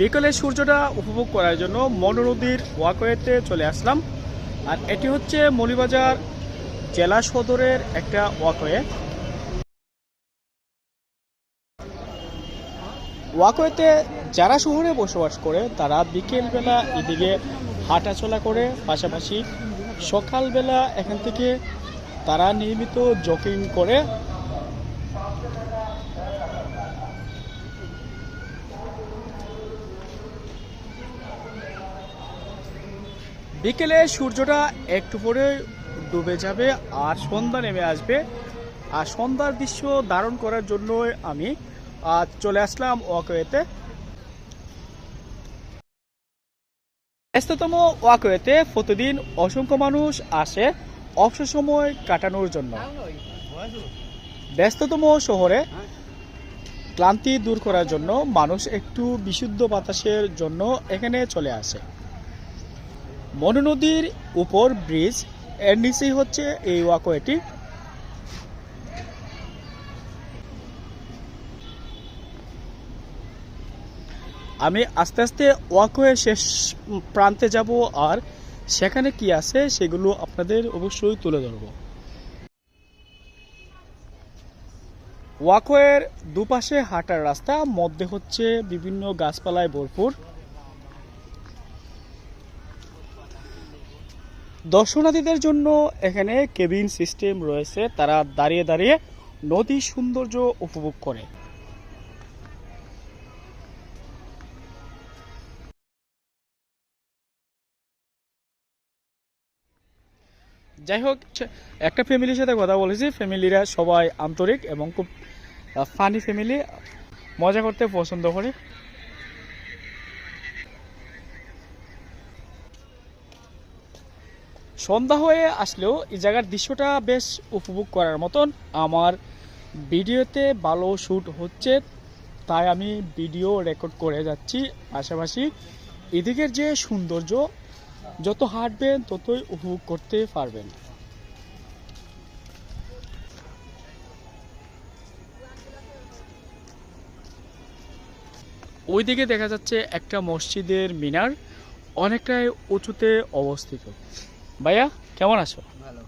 বিকেলে সূর্যটা উপভোগ করার জন্য মনো নদীর ওয়াকওয়েতে চলে আসলাম। আর এটি হচ্ছে মলিবাজার জেলা সদরের একটা ওয়াকওয়ে। ওয়াকওয়েতে যারা শহরে বসবাস করে, তারা বিকেলবেলা এদিকে হাঁটাচলা করে, পাশাপাশি সকালবেলা এখান থেকে তারা নিয়মিত জকিং করে বিকেলে সূর্যটা একটু পরে ডুবে যাবে আর সন্ধ্যা নেমে আসবে। আর সন্ধ্যার দৃশ্য ধারণ করার জন্য আমি আজ চলে আসলাম ওয়াকওয়েতে। ব্যস্ততম ওয়াকওয়েতে প্রতিদিন অসংখ্য মানুষ আসে অবসর সময় কাটানোর জন্য। ব্যস্ততম শহরে ক্লান্তি দূর করার জন্য মানুষ একটু বিশুদ্ধ বাতাসের জন্য এখানে চলে আসে। মনু নদীর উপর ব্রিজ, এর নিচেই হচ্ছে এই ওয়াকওয়েটি আমি আস্তে আস্তে ওয়াকওয়ে শেষ প্রান্তে যাব, আর সেখানে কি আছে সেগুলো আপনাদের অবশ্যই তুলে ধরব। ওয়াকওয়ের দুপাশে হাঁটার রাস্তা, মধ্যে হচ্ছে বিভিন্ন গাছপালায় ভরপুর। দর্শনার্থীদের জন্য এখানে কেবিন সিস্টেম রয়েছে। তারা দাঁড়িয়ে দাঁড়িয়ে নদীর সৌন্দর্য উপভোগ করে। যাই হোক একটা ফ্যামিলির সাথে কথা বলেছি। ফ্যামিলিরা সবাই আন্তরিক এবং খুব ফানি ফ্যামিলি মজা করতে পছন্দ করে। সন্ধ্যা হয়ে আসলেও এই জায়গার দৃশ্যটা বেশ উপভোগ করার মতন আমার ভিডিওতে ভালো শ্যুট হচ্ছে, তাই আমি ভিডিও রেকর্ড করে যাচ্ছি পাশাপাশি। এদিকের যে সৌন্দর্য, যত হাঁটবেন ততই উপভোগ করতে পারবেন। ওইদিকে দেখা যাচ্ছে একটা মসজিদের মিনার, অনেকটাই উঁচুতে অবস্থিত। ভাইয়া কেমন আছো? ভালো।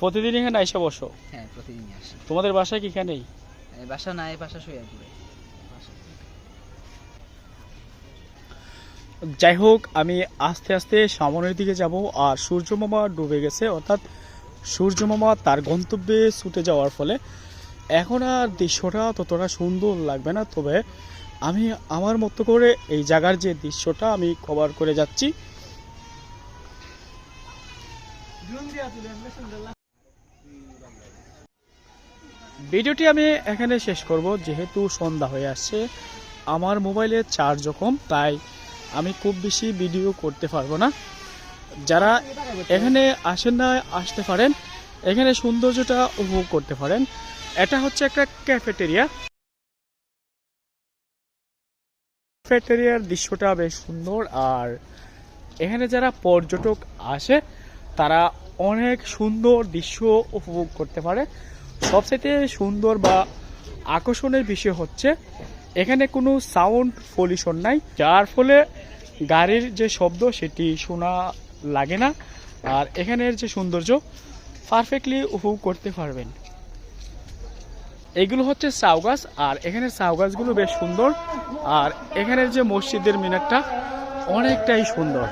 প্রতিদিন এখানে এসে বসো। হ্যাঁ প্রতিদিনই আসি। তোমাদের বাসায় কি এখানেই? এই বাসা না এই বাসা বাসা যাই হোক আমি আস্তে আস্তে সামনের দিকে যাব আর সূর্য মামা ডুবে গেছে অর্থাৎ সূর্য মামা তার গন্তব্যে ছুটে যাওয়ার ফলে। এখন আর দৃশ্যটা ততটা সুন্দর লাগবে না তবে আমি আমার মতো করে এই জায়গার যে দৃশ্যটা আমি কভার করে যাচ্ছি। ভিডিওটি আমি এখানে শেষ করব, যেহেতু সন্ধ্যা হয়ে আসছে। আমার মোবাইলে চার্জ কম তাই আমি খুব বেশি ভিডিও করতে পারব না। যারা এখানে আসেন না, আসতে পারেন। এখানে সৌন্দর্যটা উপভোগ করতে পারেন। এটা হচ্ছে একটা ক্যাফেটেরিয়া ক্যাফেটেরিয়ার দৃশ্যটা বেশ সুন্দর, আর এখানে যারা পর্যটক আসে তারা অনেক সুন্দর দৃশ্য উপভোগ করতে পারে। সবচেয়ে সুন্দর বা আকর্ষণের বিষয় হচ্ছে, এখানে কোনো সাউন্ড পলিউশন নাই, যার ফলে গাড়ির যে শব্দ সেটি শোনা লাগে না, আর এখানের যে সৌন্দর্য পারফেক্টলি উপভোগ করতে পারবেন। এগুলো হচ্ছে চাউ গাছ, আর এখানের চাউ গাছগুলো বেশ সুন্দর, আর এখানের যে মসজিদের মিনারটা অনেকটাই সুন্দর।